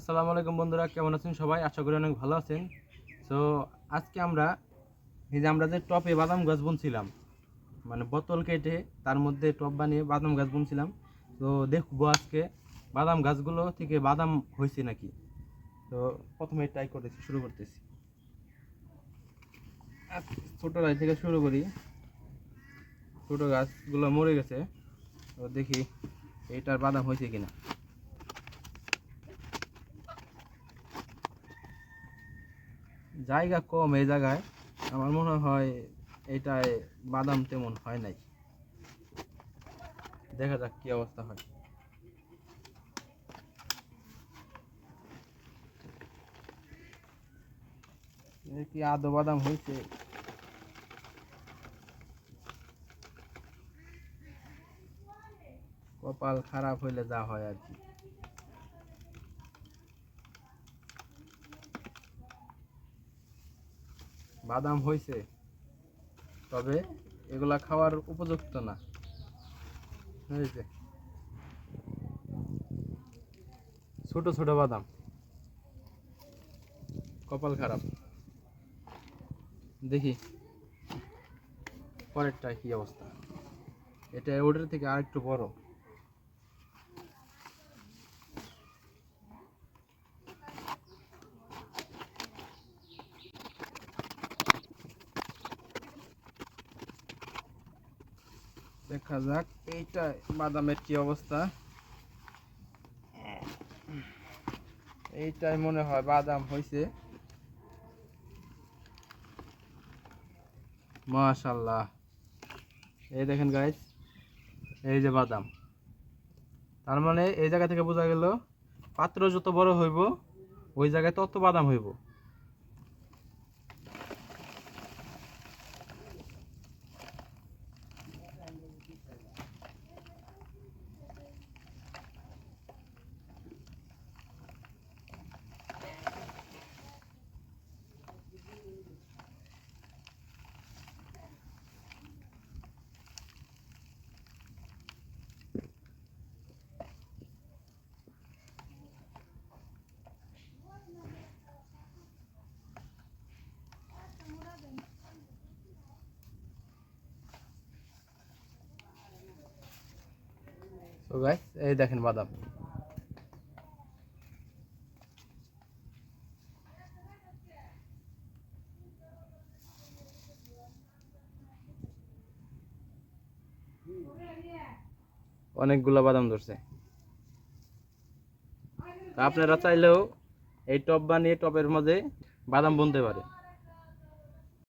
আসসালামু আলাইকুম বন্ধুরা, কেমন আছেন সবাই? আশা করি অনেক ভালো আছেন। তো আজকে আমরা, এই যে আমরা যে টপে বাদাম গাছ বুনছিলাম মানে বোতল কেটে তার মধ্যে টপ বানিয়ে বাদাম গাছ বুনছিলাম। তো দেখব আজকে বাদাম গাছগুলো থেকে বাদাম হয়েছে নাকি। তো প্রথমে ট্রাই করতেছি, শুরু করতেছি। ছোট গাছ থেকে শুরু করি। ছোট গাছগুলো মরে গেছে। তো দেখি এইটার বাদাম হয়েছে কিনা। জায়গা কম এই জায়গায়, আমার মনে হয় এটায় বাদাম তেমন হয় নাই। দেখা যাক কি অবস্থা হয়। কি আদৌ বাদাম হয়েছে? কপাল খারাপ হইলে যা হয় আর কি। বাদাম হয়েছে তবে এগুলা খাওয়ার উপযুক্ত না। হয়েছে ছোট ছোট বাদাম। কপাল খারাপ। দেখি, পরেরটা কি অবস্থা? এটা ওটার থেকে আরেকটু বড়। দেখা যাক, এইটা বাদামের কি অবস্থা? এইটাই মনে হয় বাদাম হয়েছে মাশাল্লাহ। এই দেখেন গাইজ এই যে বাদাম। তার মানে এই জায়গা থেকে বোঝা গেল, পাত্র যত বড় হইব, ওই জায়গায় তত বাদাম হইব। তো গাইস এই দেখেন বাদাম। অনেকগুলো বাদাম ধরছে। আপনারা চাইলেও এই টপ বানিয়ে টপের মধ্যে বাদাম বুনতে পারে